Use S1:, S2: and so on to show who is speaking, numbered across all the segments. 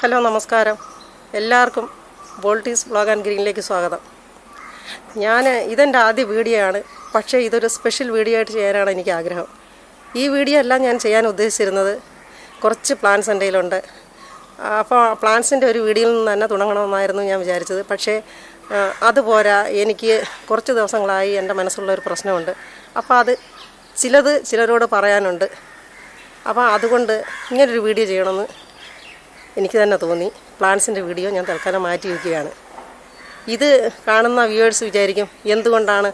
S1: Hello നമസ്കാരം. എല്ലാവർക്കും വോൾട്ടീസ് blog and ഗ്രീനിലേക്ക് സ്വാഗതം. ഞാൻ ഇതെന്റെ ആദ്യ വീഡിയോ ആണ് പക്ഷേ ഇതൊരു സ്പെഷ്യൽ വീഡിയോ ആയിട്ട് ചെയ്യാനാണ് എനിക്ക് ആഗ്രഹം. ഈ വീഡിയോ എല്ലാം ഞാൻ ചെയ്യാൻ ഉദ്ദേശിച്ചിരുന്നത്. കുറച്ച് പ്ലാൻസ് എന്റെ കയ്യിലുണ്ട്. അപ്പോൾ പ്ലാൻസിന്റെ ഒരു വീഡിയോയിൽ നിന്ന് തന്നെ തുടങ്ങണമെന്നായിരുന്നു ഞാൻ വിചാരിച്ചത്. പക്ഷേ അതുപോരാ എനിക്ക് കുറച്ച് ദിവസങ്ങളായി എന്റെ മനസ്സുള്ള ഒരു പ്രശ്നമുണ്ട്. അപ്പോൾ അത് ചിലത് ചിലരോട് പറയാനുണ്ട്. അപ്പോൾ അതുകൊണ്ട് ഇങ്ങനൊരു വീഡിയോ ചെയ്യണമെന്ന് എനിക്ക് തന്നെ തോന്നി. പ്ലാൻസിന്റെ വീഡിയോ ഞാൻ തൽക്കാലം മാറ്റി വയ്ക്കുകയാണ് ഇത് കാണുന്ന വ്യൂവേഴ്സ് വിചാരിക്കും എന്തുകൊണ്ടാണ്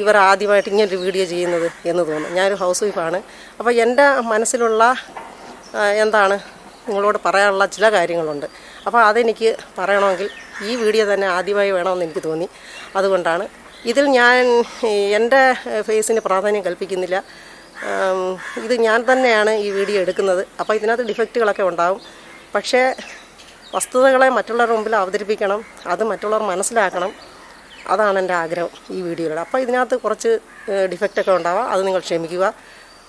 S1: ഇവർ ആദ്യമായിട്ട് ഇങ്ങനൊരു വീഡിയോ ചെയ്യുന്നത്? എന്ന് തോന്നും. ഞാനൊരു ഹൗസ് വൈഫാണ് അപ്പോൾ എന്റെ മനസ്സിലുള്ള എന്താണ് നിങ്ങളോട് പറയാനുള്ള ചില കാര്യങ്ങളുണ്ട്. അപ്പോൾ അതെനിക്ക് പറയണമെങ്കിൽ ഈ വീഡിയോ തന്നെ ആദ്യമായി വേണമെന്ന് എനിക്ക് തോന്നി. അതുകൊണ്ടാണ്. ഇതിൽ ഞാൻ എന്റെ ഫേസിന് പ്രാധാന്യം കൽപ്പിക്കുന്നില്ല. ഇത് ഞാൻ തന്നെയാണ് ഈ വീഡിയോ എടുക്കുന്നത്. അപ്പോൾ ഇതിനകത്ത് ഡിഫക്റ്റുകളൊക്കെ ഉണ്ടാവും. പക്ഷേ വസ്തുതകളെ മറ്റുള്ളവരുടെ മുമ്പിൽ അവതരിപ്പിക്കണം അത് മറ്റുള്ളവർ മനസ്സിലാക്കണം. അതാണ് എന്റെ ആഗ്രഹം ഈ വീഡിയോയുടെ അപ്പോൾ ഇതിനകത്ത് കുറച്ച് ഡിഫക്റ്റൊക്കെ ഉണ്ടാവാം അത് നിങ്ങൾ ക്ഷമിക്കുക.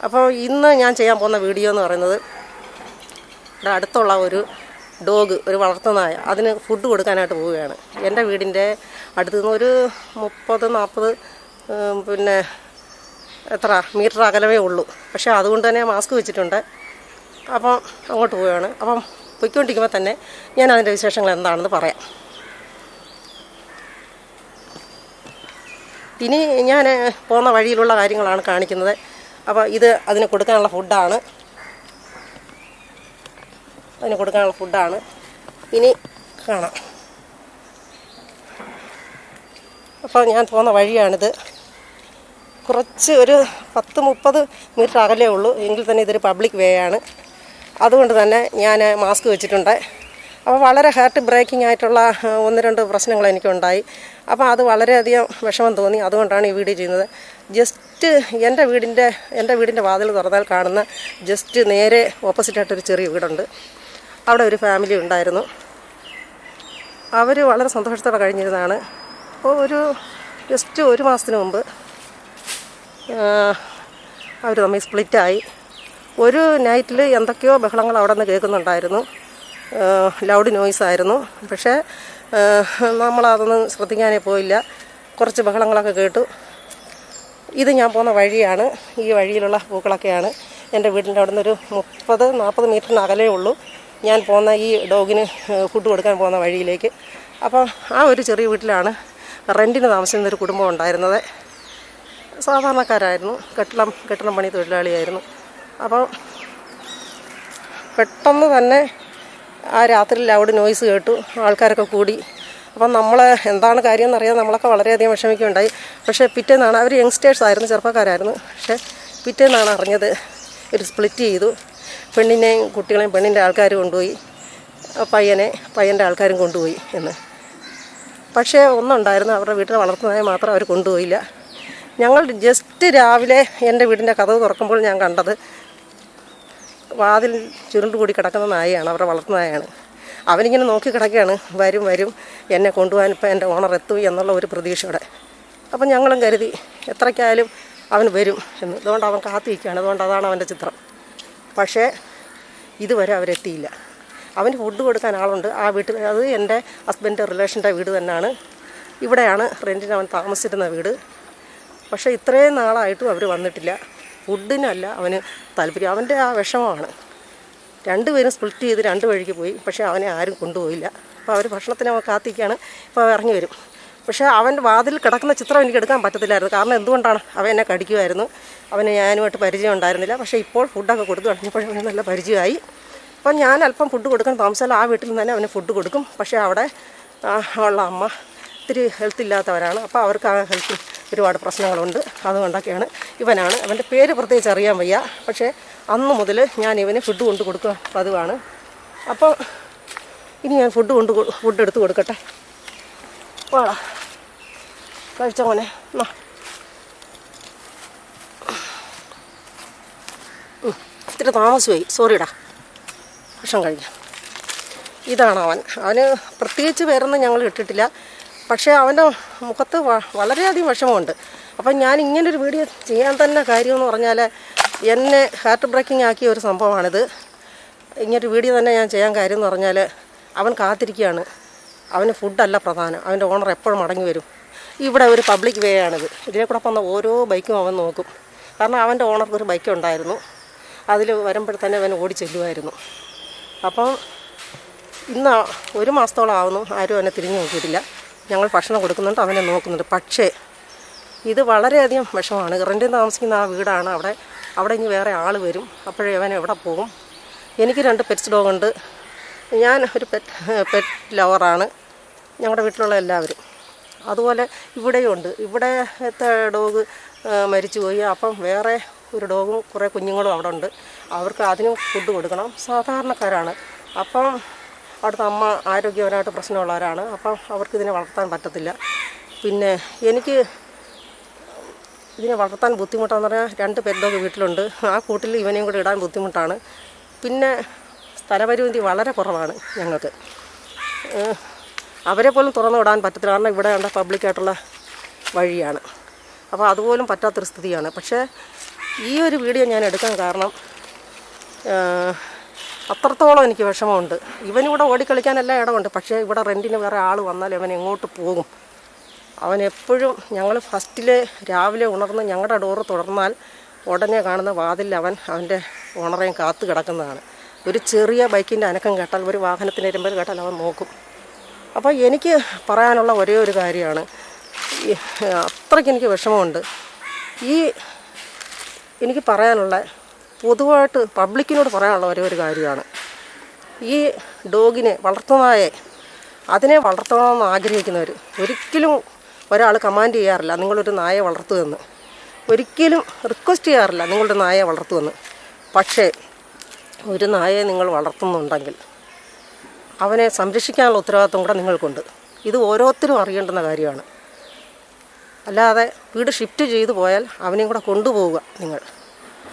S1: അപ്പോൾ ഇന്ന് ഞാൻ ചെയ്യാൻ പോകുന്ന വീഡിയോ എന്ന് പറയുന്നത് ഇവിടെ അടുത്തുള്ള ഒരു ഡോഗ് ഒരു വളർത്തുന്നായ അതിന് ഫുഡ് കൊടുക്കാനായിട്ട് പോവുകയാണ്. എന്റെ വീടിന്റെ അടുത്ത് നിന്ന് ഒരു മുപ്പത് നാൽപ്പത് പിന്നെ എത്ര മീറ്റർ അകലമേ ഉള്ളൂ. പക്ഷേ അതുകൊണ്ട് തന്നെ മാസ്ക് വെച്ചിട്ടുണ്ട്. അപ്പം അങ്ങോട്ട് പോവുകയാണ്. അപ്പം പൊയ്ക്കൊണ്ടിരിക്കുമ്പോൾ തന്നെ ഞാൻ അതിന്റെ വിശേഷങ്ങൾ എന്താണെന്ന് പറയാം. ഇനി ഞാൻ പോകുന്ന വഴിയിലുള്ള കാര്യങ്ങളാണ് കാണിക്കുന്നത്. അപ്പോൾ ഇത് അതിന് കൊടുക്കാനുള്ള ഫുഡാണ്. അതിന് കൊടുക്കാനുള്ള ഫുഡാണ്. ഇനി കാണാം. അപ്പോൾ ഞാൻ പോകുന്ന വഴിയാണിത്. കുറച്ച് ഒരു പത്ത് മുപ്പത് മീറ്റർ അകലേ ഉള്ളൂ. എങ്കിൽ തന്നെ ഇതൊരു പബ്ലിക് വേ ആണ്. അതുകൊണ്ട് തന്നെ ഞാൻ മാസ്ക് വെച്ചിട്ടുണ്ട്. അപ്പോൾ വളരെ ഹാർട്ട് ബ്രേക്കിംഗ് ആയിട്ടുള്ള ഒന്ന് രണ്ട് പ്രശ്നങ്ങൾ എനിക്കുണ്ടായി. അപ്പോൾ അത് വളരെയധികം വിഷമം തോന്നി. അതുകൊണ്ടാണ് ഈ വീഡിയോ ചെയ്യുന്നത്. ജസ്റ്റ് എന്റെ വീടിന്റെ എന്റെ വീടിന്റെ വാതിൽ തുറന്നാൽ കാണുന്ന ജസ്റ്റ് നേരെ ഓപ്പോസിറ്റായിട്ടൊരു ചെറിയ വീടുണ്ട്. അവിടെ ഒരു ഫാമിലി ഉണ്ടായിരുന്നു. അവർ വളരെ സന്തോഷത്തോടെ കഴിഞ്ഞിരുന്നതാണ്. അപ്പോൾ ഒരു ജസ്റ്റ് ഒരു മാസത്തിന് മുമ്പ് അവർ തമ്മിൽ സ്പ്ലിറ്റായി. ഒരു നൈറ്റിൽ എന്തൊക്കെയോ ബഹളങ്ങൾ അവിടെ നിന്ന് കേൾക്കുന്നുണ്ടായിരുന്നു ലൗഡ് നോയ്സ് ആയിരുന്നു. പക്ഷേ നമ്മളതൊന്നും ശ്രദ്ധിക്കാനേ പോയില്ല. കുറച്ച് ബഹളങ്ങളൊക്കെ കേട്ടു. ഇത് ഞാൻ പോകുന്ന വഴിയാണ്. ഈ വഴിയിലുള്ള പൂക്കളൊക്കെയാണ്. എന്റെ വീടിന്റെ അവിടെ നിന്നൊരു മുപ്പത് നാൽപ്പത് മീറ്ററിന് അകലേ ഉള്ളൂ. ഞാൻ പോകുന്ന ഈ ഡോഗിന് ഫുഡ് കൊടുക്കാൻ പോകുന്ന വഴിയിലേക്ക്. അപ്പോൾ ആ ഒരു ചെറിയ വീട്ടിലാണ് റെന്റിന് താമസിക്കുന്ന ഒരു കുടുംബം ഉണ്ടായിരുന്നത്. സാധാരണക്കാരായിരുന്നു. കെട്ടിടം കെട്ടിടം പണി തൊഴിലാളിയായിരുന്നു. അപ്പം പെട്ടെന്ന് തന്നെ ആ രാത്രി ലൗഡ് നോയ്സ് കേട്ടു. ആൾക്കാരൊക്കെ കൂടി. അപ്പം നമ്മൾ എന്താണ് കാര്യം എന്നറിയാതെ നമ്മളൊക്കെ വളരെയധികം വിഷമിക്കുകയുണ്ടായി. പക്ഷേ പിറ്റേന്നാണ് അവർ യങ്സ്റ്റേഴ്സ് ആയിരുന്നു ചെറുപ്പക്കാരായിരുന്നു. പക്ഷേ പിറ്റേന്നാണ് അറിഞ്ഞത്. ഒരു സ്പ്ലിറ്റ് ചെയ്തു. പെണ്ണിനെയും കുട്ടികളെയും പെണ്ണിന്റെ ആൾക്കാരും കൊണ്ടുപോയി. പയ്യനെ പയ്യന്റെ ആൾക്കാരും കൊണ്ടുപോയി എന്ന്. പക്ഷേ ഒന്നുണ്ടായിരുന്നു. അവരുടെ വീട്ടിൽ വളർത്തുന്നതായി മാത്രം അവർ കൊണ്ടുപോയില്ല. ഞങ്ങൾ ജസ്റ്റ് രാവിലെ എന്റെ വീടിന്റെ കഥവ് തുറക്കുമ്പോൾ ഞാൻ കണ്ടത് വാതിൽ ചുരുണ്ട് കൂടി കിടക്കുന്ന നായയാണ് അവരുടെ വളർത്തുന്ന നായയാണ്. അവനിങ്ങനെ നോക്കി കിടക്കുകയാണ്. വരും വരും. എന്നെ കൊണ്ടുപോകാൻ ഇപ്പം എന്റെ ഓണർ എത്തും എന്നുള്ള ഒരു പ്രതീക്ഷയോടെ. അപ്പം ഞങ്ങളും കരുതി എത്രയ്ക്കായാലും അവൻ വരും എന്ന്. അതുകൊണ്ട് അവൻ കാത്തിരിക്കുകയാണ്. അതുകൊണ്ട് അതാണ് അവന്റെ ചിത്രം. പക്ഷേ ഇതുവരെ അവരെത്തിയില്ല. അവന് ഫുഡ് കൊടുക്കാൻ ആളുണ്ട്. ആ വീട്ടിൽ അത് എന്റെ ഹസ്ബൻഡിന്റെ റിലേഷന്റെ വീട് തന്നെയാണ്. ഇവിടെയാണ് റെന്റിന് അവൻ താമസിച്ചിരുന്ന വീട്. പക്ഷേ ഇത്രയും നാളായിട്ടും അവർ വന്നിട്ടില്ല. ഫുഡിനല്ല അവന് താല്പര്യം. അവന്റെ ആ വിഷമമാണ്. രണ്ടുപേരും സ്പ്ലിറ്റ് ചെയ്ത് രണ്ട് വഴിക്ക് പോയി. പക്ഷേ അവനെ ആരും കൊണ്ടുപോയില്ല. അപ്പോൾ അവർ ഭക്ഷണത്തിന് അവൻ കാത്തിക്കാണ് ഇപ്പോൾ ഇറങ്ങി വരും. പക്ഷേ അവന്റെ വാതിൽ കിടക്കുന്ന ചിത്രം എനിക്ക് എടുക്കാൻ പറ്റത്തില്ലായിരുന്നു. കാരണം എന്തുകൊണ്ടാണ് അവൻ എന്നെ കടിക്കുമായിരുന്നു. അവന് ഞാനുമായിട്ട് പരിചയം ഉണ്ടായിരുന്നില്ല. പക്ഷേ ഇപ്പോൾ ഫുഡൊക്കെ കൊടുത്തു കഴിഞ്ഞപ്പോൾ അവന് നല്ല പരിചയമായി. അപ്പം ഞാൻ അല്പം ഫുഡ് കൊടുക്കാൻ താമസിച്ചാൽ ആ വീട്ടിൽ നിന്ന് തന്നെ അവന് ഫുഡ് കൊടുക്കും. പക്ഷേ അവിടെ ഉള്ള അമ്മ ഇത്തിരി ഹെൽത്ത് ഇല്ലാത്തവരാണ്. അപ്പോൾ അവർക്ക് ആ ഹെൽത്ത് ഒരുപാട് പ്രശ്നങ്ങളുണ്ട്. അതുകൊണ്ടൊക്കെയാണ് ഇവനാണ്. അവന്റെ പേര് പ്രത്യേകിച്ച് അറിയാൻ വയ്യ. പക്ഷേ അന്ന് മുതൽ ഞാൻ ഇവന് ഫുഡ് കൊണ്ട് കൊടുക്കുക പതിവാണ്. അപ്പോൾ ഇനി ഞാൻ ഫുഡ് കൊണ്ട് ഫുഡ് എടുത്ത് കൊടുക്കട്ടെ? വാടാ. കഴിച്ച മോനെ. എന്നാ ഇത്തിരി താമസമായി. സോറിടാ ഭക്ഷണം കഴിഞ്ഞ. ഇതാണ് അവൻ. അവന് പ്രത്യേകിച്ച് പേരൊന്നും ഞങ്ങൾ ഇട്ടിട്ടില്ല. പക്ഷേ അവന്റെ മുഖത്ത് വളരെയധികം വിഷമമുണ്ട്. അപ്പം ഞാൻ ഇങ്ങനൊരു വീഡിയോ ചെയ്യാൻ തന്നെ കാര്യമെന്ന് പറഞ്ഞാൽ എന്നെ ഹാർട്ട് ബ്രേക്കിംഗ് ആക്കിയ ഒരു സംഭവമാണിത്. ഇങ്ങനൊരു വീഡിയോ തന്നെ ഞാൻ ചെയ്യാൻ കാര്യം എന്ന് പറഞ്ഞാൽ അവൻ കാത്തിരിക്കുകയാണ്. അവന് ഫുഡല്ല പ്രധാനം. അവന്റെ ഓണർ എപ്പോഴും മടങ്ങി വരും. ഇവിടെ ഒരു പബ്ലിക് വേ ആണിത്. ഇതിലെ കൂടെ പോകുന്ന ഓരോ ബൈക്കും അവൻ നോക്കും. കാരണം അവന്റെ ഓണർക്ക് ഒരു ബൈക്ക് ഉണ്ടായിരുന്നു. അതിൽ വരുമ്പോഴത്തന്നെ അവൻ ഓടി ചെല്ലുമായിരുന്നു. അപ്പം ഇന്ന് ഒരു മാസത്തോളം ആവുന്നു. ആരും അവനെ തിരിഞ്ഞു നോക്കിയിട്ടില്ല. ഞങ്ങൾ ഭക്ഷണം കൊടുക്കുന്നുണ്ട് അവനെ നോക്കുന്നുണ്ട്. പക്ഷേ ഇത് വളരെയധികം വിഷമാണ്. റെന്റിൽ താമസിക്കുന്ന ആ വീടാണ്. അവിടെ അവിടെ ഇനി വേറെ ആൾ വരും. അപ്പോഴേ അവൻ എവിടെ പോകും? എനിക്ക് രണ്ട് പെറ്റ്സ് ഡോഗുണ്ട് ഉണ്ട്. ഞാൻ ഒരു പെറ്റ് പെറ്റ് ലവറാണ് ഞങ്ങളുടെ വീട്ടിലുള്ള എല്ലാവരും. അതുപോലെ ഇവിടെയും ഇവിടെയുണ്ട് ഇവിടത്തെ ഡോഗ് മരിച്ചുപോയി അപ്പം വേറെ ഒരു ഡോഗും കുറേ കുഞ്ഞുങ്ങളും അവിടെ ഉണ്ട്. അവർക്ക് അതിനും ഫുഡ് കൊടുക്കണം. സാധാരണക്കാരാണ്. അപ്പം അവിടുത്തെ അമ്മ ആരോഗ്യപരമായിട്ട് പ്രശ്നമുള്ളവരാണ്. അപ്പം അവർക്ക് ഇതിനെ വളർത്താൻ പറ്റത്തില്ല. പിന്നെ എനിക്ക് ഇതിനെ വളർത്താൻ ബുദ്ധിമുട്ടാന്ന് പറഞ്ഞാൽ രണ്ട് പെറ്റൊക്കെ വീട്ടിലുണ്ട്. ആ കൂട്ടിൽ ഇവനെയും കൂടെ ഇടാൻ ബുദ്ധിമുട്ടാണ്. പിന്നെ സ്ഥലപരിമിതി വളരെ കുറവാണ് ഞങ്ങൾക്ക്. അവരെ പോലും തുറന്നു വിടാൻ പറ്റത്തില്ല. കാരണം ഇവിടെ വേണ്ട പബ്ലിക്കായിട്ടുള്ള വഴിയാണ്. അപ്പോൾ അതുപോലും പറ്റാത്തൊരു സ്ഥിതിയാണ്. പക്ഷേ ഈ ഒരു വീഡിയോ ഞാൻ എടുക്കാൻ കാരണം അത്രത്തോളം എനിക്ക് വിഷമമുണ്ട്. ഇവനിവിടെ ഓടിക്കളിക്കാനെല്ലാം ഇടമുണ്ട്. പക്ഷേ ഇവിടെ റെന്റിന് വേറെ ആൾ വന്നാൽ ഇവൻ എങ്ങോട്ട് പോകും? അവൻ എപ്പോഴും ഞങ്ങൾ ഫസ്റ്റിൽ രാവിലെ ഉണർന്ന് ഞങ്ങളുടെ ഡോറ് തുറന്നാൽ ഉടനെ കാണുന്ന വാതിൽ അവൻ അവന്റെ ഓണറേയും കാത്തു കിടക്കുന്നതാണ്. ഒരു ചെറിയ ബൈക്കിന്റെ അനക്കം കേട്ടാൽ ഒരു വാഹനത്തിന്റെ ഇരുമ്പൽ കേട്ടാൽ അവൻ നോക്കും. അപ്പോൾ എനിക്ക് പറയാനുള്ള ഒരേ ഒരു കാര്യമാണ്. അത്രയ്ക്ക് എനിക്ക് വിഷമമുണ്ട്. ഈ എനിക്ക് പറയാനുള്ള പൊതുവായിട്ട് പബ്ലിക്കിനോട് പറയാനുള്ള ഒരേ ഒരു കാര്യമാണ്. ഈ ഡോഗിനെ വളർത്തുന്നതായെ അതിനെ വളർത്തണമെന്ന് ആഗ്രഹിക്കുന്നവർ ഒരിക്കലും ഒരാൾ കമാൻഡ് ചെയ്യാറില്ല നിങ്ങളൊരു നായെ വളർത്തുമെന്ന്. ഒരിക്കലും റിക്വസ്റ്റ് ചെയ്യാറില്ല നിങ്ങളുടെ നായെ വളർത്തുമെന്ന്. പക്ഷേ ഒരു നായയെ നിങ്ങൾ വളർത്തുന്നുണ്ടെങ്കിൽ അവനെ സംരക്ഷിക്കാനുള്ള ഉത്തരവാദിത്വം കൂടെ നിങ്ങൾക്കുണ്ട്. ഇത് ഓരോരുത്തരും അറിയേണ്ടുന്ന കാര്യമാണ്. അല്ലാതെ വീട് ഷിഫ്റ്റ് ചെയ്തു പോയാൽ അവനെയും കൂടെ കൊണ്ടുപോവുക നിങ്ങൾ.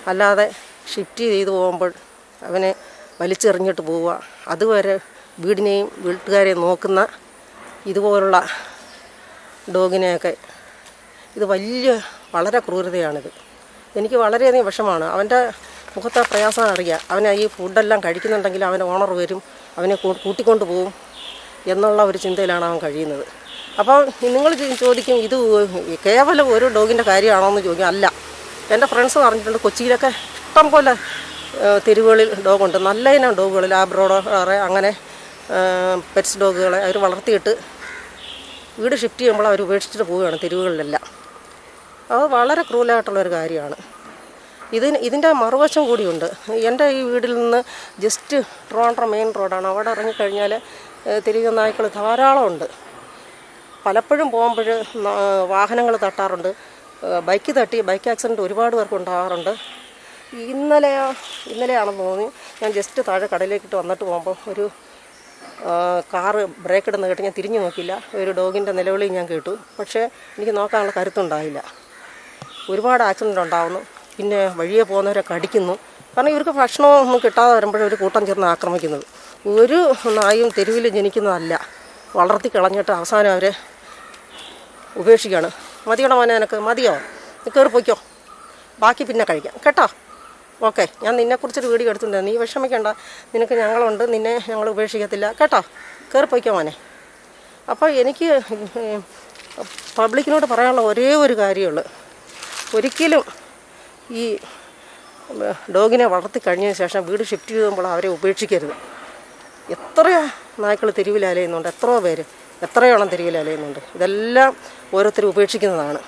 S1: അല്ലാതെ ഷിഫ്റ്റ് ചെയ്ത് പോകുമ്പോൾ അവനെ വലിച്ചെറിഞ്ഞിട്ട് പോവുക. അതുവരെ വീടിനെയും വീട്ടുകാരെയും നോക്കുന്ന ഇതുപോലുള്ള ഡോഗിനെയൊക്കെ ഇത് വലിയ വളരെ ക്രൂരതയാണിത്. എനിക്ക് വളരെയധികം വിഷമാണ് അവന്റെ മുഖത്തെ പ്രയാസം അറിയാം. അവനെ ഈ ഫുഡെല്ലാം കഴിക്കുന്നുണ്ടെങ്കിൽ അവന്റെ ഓണർ വരും അവനെ കൂട്ടിക്കൊണ്ട് പോകും എന്നുള്ള ഒരു ചിന്തയിലാണ് അവൻ കഴിയുന്നത്. അപ്പോൾ നിങ്ങൾ ചോദിക്കും ഇത് കേവലം ഒരു ഡോഗിന്റെ കാര്യമാണോ എന്ന് ചോദിക്കും. അല്ല. എന്റെ ഫ്രണ്ട്സ് പറഞ്ഞിട്ടുണ്ട് കൊച്ചിയിലൊക്കെ ഇഷ്ടം പോലെ തെരുവുകളിൽ ഡോഗുണ്ട് നല്ല ഇനം ഡോഗുകൾ ലാബ്രോഡോറെ അങ്ങനെ പെറ്റ്സ് ഡോഗുകളെ അവർ വളർത്തിയിട്ട് വീട് ഷിഫ്റ്റ് ചെയ്യുമ്പോൾ അവർ ഉപേക്ഷിച്ചിട്ട് പോവുകയാണ് തെരുവുകളിലെല്ലാം. അത് വളരെ ക്രൂലായിട്ടുള്ളൊരു കാര്യമാണ്. ഇതിന് ഇതിന്റെ മറുവശം കൂടിയുണ്ട്. എന്റെ ഈ വീട്ടിൽ നിന്ന് ജസ്റ്റ് ട്രോണ്ടർ മെയിൻ റോഡാണ് അവിടെ ഇറങ്ങിക്കഴിഞ്ഞാൽ തിരികെ നായ്ക്കൾ ധാരാളമുണ്ട് പലപ്പോഴും പോകുമ്പോൾ വാഹനങ്ങൾ തട്ടാറുണ്ട്. ബൈക്ക് തട്ടി ബൈക്ക് ആക്സിഡന്റ് ഒരുപാട് പേർക്ക് ഉണ്ടാകാറുണ്ട്. ഇന്നലെയോ ഇന്നലെയാണെന്ന് തോന്നി. ഞാൻ ജസ്റ്റ് താഴെ കടയിലേക്കിട്ട് വന്നിട്ട് പോകുമ്പോൾ ഒരു കാറ് ബ്രേക്ക് ഇടുന്ന കേട്ട് ഞാൻ തിരിഞ്ഞു നോക്കില്ല ഒരു ഡോഗിന്റെ നിലവിളി ഞാൻ കേട്ടു. പക്ഷേ എനിക്ക് നോക്കാനുള്ള കരുത്തുണ്ടായില്ല. ഒരുപാട് ആക്സിഡന്റ് ഉണ്ടാവുന്നു. പിന്നെ വഴിയെ പോകുന്നവരെ കടിക്കുന്നു. കാരണം ഇവർക്ക് ഭക്ഷണമൊന്നും കിട്ടാതെ വരുമ്പോഴേ ഒരു കൂട്ടം ചേർന്ന് ആക്രമിക്കുന്നത്. ഒരു നായും തെരുവിൽ ജനിക്കുന്നതല്ല. വളർത്തി കളഞ്ഞിട്ട് അവസാനം അവരെ ഉപേക്ഷിക്കുകയാണ്. മതിയോടെ മോനെ നിനക്ക്? മതിയോ? കയറി പോയിക്കോ. ബാക്കി പിന്നെ കഴിക്കാം. കേട്ടോ? ഓക്കെ ഞാൻ നിന്നെക്കുറിച്ചൊരു വീഡിയോ എടുത്തിട്ടുണ്ട്. നീ വിഷമിക്കണ്ട. നിനക്ക് ഞങ്ങളുണ്ട്. നിന്നെ ഞങ്ങൾ ഉപേക്ഷിക്കത്തില്ല. കേട്ടോ? കയറിപ്പോയിക്കോ മോനെ. അപ്പോൾ എനിക്ക് പബ്ലിക്കിനോട് പറയാനുള്ള ഒരേ ഒരു കാര്യമുള്ളൂ. ഒരിക്കലും ഈ ഡോഗിനെ വളർത്തി കഴിഞ്ഞതിന് ശേഷം വീട് ഷിഫ്റ്റ് ചെയ്യുമ്പോൾ അവരെ ഉപേക്ഷിക്കരുത്. എത്ര നായ്ക്കൾ തെരുവിൽ അലയുന്നുണ്ട്? എത്രയോ പേര്. എത്രയോളം തെരുവിൽ അലയുന്നുണ്ട്? ഇതെല്ലാം ഓരോരുത്തർ ഉപേക്ഷിക്കുന്നതാണ്.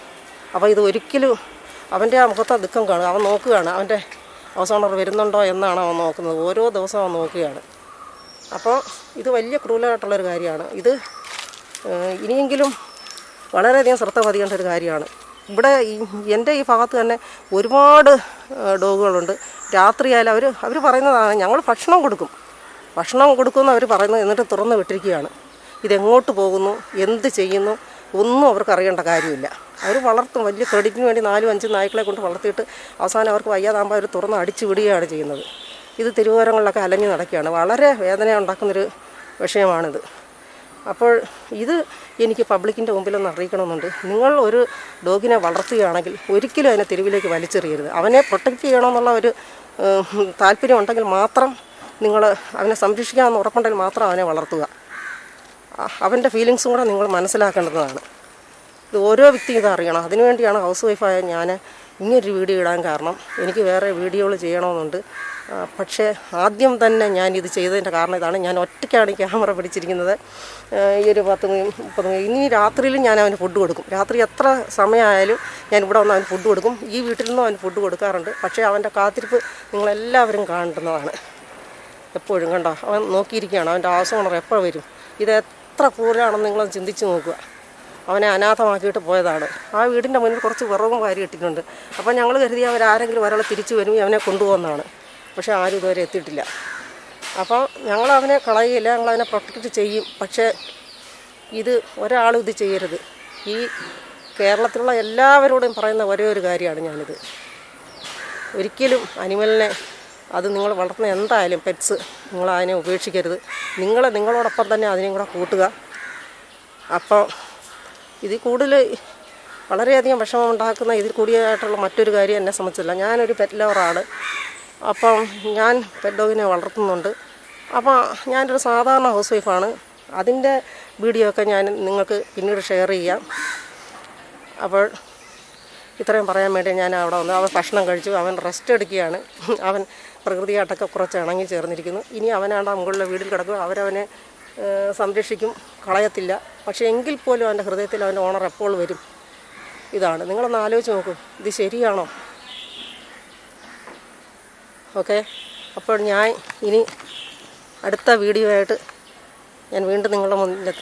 S1: അപ്പോൾ ഇത് ഒരിക്കലും അവന്റെ ആ മുഖത്തെ ദുഃഖം കാണുക. അവൻ നോക്കുകയാണ്. അവന്റെ അവസാനം വരുന്നുണ്ടോ എന്നാണ് അവൻ നോക്കുന്നത്. ഓരോ ദിവസവും അവൻ നോക്കുകയാണ്. അപ്പോൾ ഇത് വലിയ ക്രൂരമായിട്ടുള്ളൊരു കാര്യമാണ്. ഇത് ഇനിയെങ്കിലും വളരെയധികം ശ്രദ്ധ പതിയേണ്ട ഒരു കാര്യമാണ്. ഇവിടെ ഈ എന്റെ ഈ ഭാഗത്ത് തന്നെ ഒരുപാട് ഡോഗുകളുണ്ട്. രാത്രിയായാലും അവർ അവർ പറയുന്നതാണ് ഞങ്ങൾ ഭക്ഷണം കൊടുക്കും. ഭക്ഷണം കൊടുക്കുമെന്ന് അവർ പറയുന്നത് എന്നിട്ട് തുറന്ന് വിട്ടിരിക്കുകയാണ്. ഇതെങ്ങോട്ട് പോകുന്നു? എന്ത് ചെയ്യുന്നു? ഒന്നും അവർക്കറിയേണ്ട കാര്യമില്ല. അവർ വളർത്തും. വലിയ ക്രെഡിറ്റിന് വേണ്ടി നാലും അഞ്ചും നായ്ക്കളെ കൊണ്ട് വളർത്തിയിട്ട് അവസാനം അവർക്ക് വയ്യാതാകുമ്പോൾ അവർ തുറന്ന് അടിച്ചു വിടുകയാണ് ചെയ്യുന്നത്. ഇത് തിരുവോരങ്ങളിലൊക്കെ അലഞ്ഞു നടക്കുകയാണ്. വളരെ വേദന ഉണ്ടാക്കുന്നൊരു വിഷയമാണിത്. അപ്പോൾ ഇത് എനിക്ക് പബ്ലിക്കിന്റെ മുമ്പിലൊന്ന് അറിയിക്കണമെന്നുണ്ട്. നിങ്ങൾ ഒരു ഡോഗിനെ വളർത്തുകയാണെങ്കിൽ ഒരിക്കലും അതിനെ തെരുവിലേക്ക് വലിച്ചെറിയരുത്. അവനെ പ്രൊട്ടക്റ്റ് ചെയ്യണമെന്നുള്ള ഒരു താല്പര്യം ഉണ്ടെങ്കിൽ മാത്രം നിങ്ങൾ അവനെ സംരക്ഷിക്കാമെന്ന് ഉറപ്പുണ്ടെങ്കിൽ മാത്രം അവനെ വളർത്തുക. അവന്റെ ഫീലിങ്സും കൂടെ നിങ്ങൾ മനസ്സിലാക്കേണ്ടതാണ്. ഇത് ഓരോ വ്യക്തിയും ഇത് അറിയണം. അതിനുവേണ്ടിയാണ് ഹൗസ് വൈഫായ ഞാൻ ഇങ്ങനൊരു വീഡിയോ ഇടാൻ കാരണം. എനിക്ക് വേറെ വീഡിയോകൾ ചെയ്യണമെന്നുണ്ട്. പക്ഷേ ആദ്യം തന്നെ ഞാൻ ഇത് ചെയ്തതിന്റെ കാരണം ഇതാണ്. ഞാൻ ഒറ്റയ്ക്കാണ് ഈ ക്യാമറ പിടിച്ചിരിക്കുന്നത്. ഈ ഒരു പത്ത് മുപ്പത് ഇനി രാത്രിയിലും ഞാൻ അവന് ഫുഡ് കൊടുക്കും. രാത്രി എത്ര സമയമായാലും ഞാൻ ഇവിടെ വന്ന് അവന് ഫുഡ് കൊടുക്കും. ഈ വീട്ടിൽ നിന്നും അവന് ഫുഡ് കൊടുക്കാറുണ്ട്. പക്ഷേ അവന്റെ കാത്തിരിപ്പ് നിങ്ങളെല്ലാവരും കാണുന്നതാണ് എപ്പോഴും കണ്ടോ? അവൻ നോക്കിയിരിക്കുകയാണ്. അവന്റെ ആവശ്യം ഉണർ എപ്പോൾ വരും? ഇത് എത്ര പൂരാണെന്ന് നിങ്ങളത് ചിന്തിച്ച് നോക്കുക. അവനെ അനാഥമാക്കിയിട്ട് പോയതാണ്. ആ വീടിന്റെ മുന്നിൽ കുറച്ച് വിറവും വാരി ഇട്ടിട്ടുണ്ട്. അപ്പോൾ ഞങ്ങൾ കരുതി അവരാരെങ്കിലും ഒരാൾ തിരിച്ചു വരും അവനെ കൊണ്ടുപോകുന്നതാണ് പക്ഷേ ആരും ഇതുവരെ എത്തിയിട്ടില്ല. അപ്പോൾ ഞങ്ങൾ അവനെ കളയുകയില്ല ഞങ്ങൾ അവനെ പ്രൊട്ടക്റ്റ് ചെയ്യും. പക്ഷേ ഇത് ഒരാളും ഇത് ചെയ്യരുത്. ഈ കേരളത്തിലുള്ള എല്ലാവരോടും പറയുന്ന ഒരേ ഒരു കാര്യമാണ് ഞാനിത്. ഒരിക്കലും അനിമലിനെ അത് നിങ്ങൾ വളർത്തുന്ന എന്തായാലും പെറ്റ്സ് നിങ്ങൾ അതിനെ ഉപേക്ഷിക്കരുത്. നിങ്ങളെ നിങ്ങളോടൊപ്പം തന്നെ അതിനെയും കൂടെ കൂട്ടുക. അപ്പോൾ ഇതിൽ കൂടുതൽ വളരെയധികം വിഷമം ഉണ്ടാക്കുന്ന ഇതിൽ കൂടിയായിട്ടുള്ള മറ്റൊരു കാര്യം എന്നെ സംബന്ധിച്ചില്ല. ഞാനൊരു പെറ്റ് ലവറാണ് അപ്പം ഞാൻ പെറ്റ് ഡോഗിനെ വളർത്തുന്നുണ്ട്. അപ്പം ഞാനൊരു സാധാരണ ഹൗസ് വൈഫാണ് അതിന്റെ വീഡിയോ ഒക്കെ ഞാൻ നിങ്ങൾക്ക് പിന്നീട് ഷെയർ ചെയ്യാം. അപ്പോൾ ഇത്രയും പറയാൻ വേണ്ടി ഞാൻ അവിടെ വന്നു. അവൻ ഭക്ഷണം കഴിച്ചു. അവൻ റെസ്റ്റ് എടുക്കുകയാണ്. അവൻ പ്രകൃതിയായിട്ടൊക്കെ കുറച്ച് ഇണങ്ങി ചേർന്നിരിക്കുന്നു. ഇനി അവനാണ് മുകളിലെ വീട്ടിൽ കിടക്കുക. അവരവനെ സംരക്ഷിക്കും കളയത്തില്ല. പക്ഷേ എങ്കിൽ പോലും അവന്റെ ഹൃദയത്തിൽ അവന്റെ ഓണർ എപ്പോൾ വരും? ഇതാണ്. നിങ്ങളൊന്ന് ആലോചിച്ച് നോക്കൂ. ഇത് ശരിയാണോ? ഓക്കെ. അപ്പോൾ ഞാൻ ഇനി അടുത്ത വീഡിയോ ആയിട്ട് ഞാൻ വീണ്ടും നിങ്ങളുടെ മുന്നിലെത്തുന്നു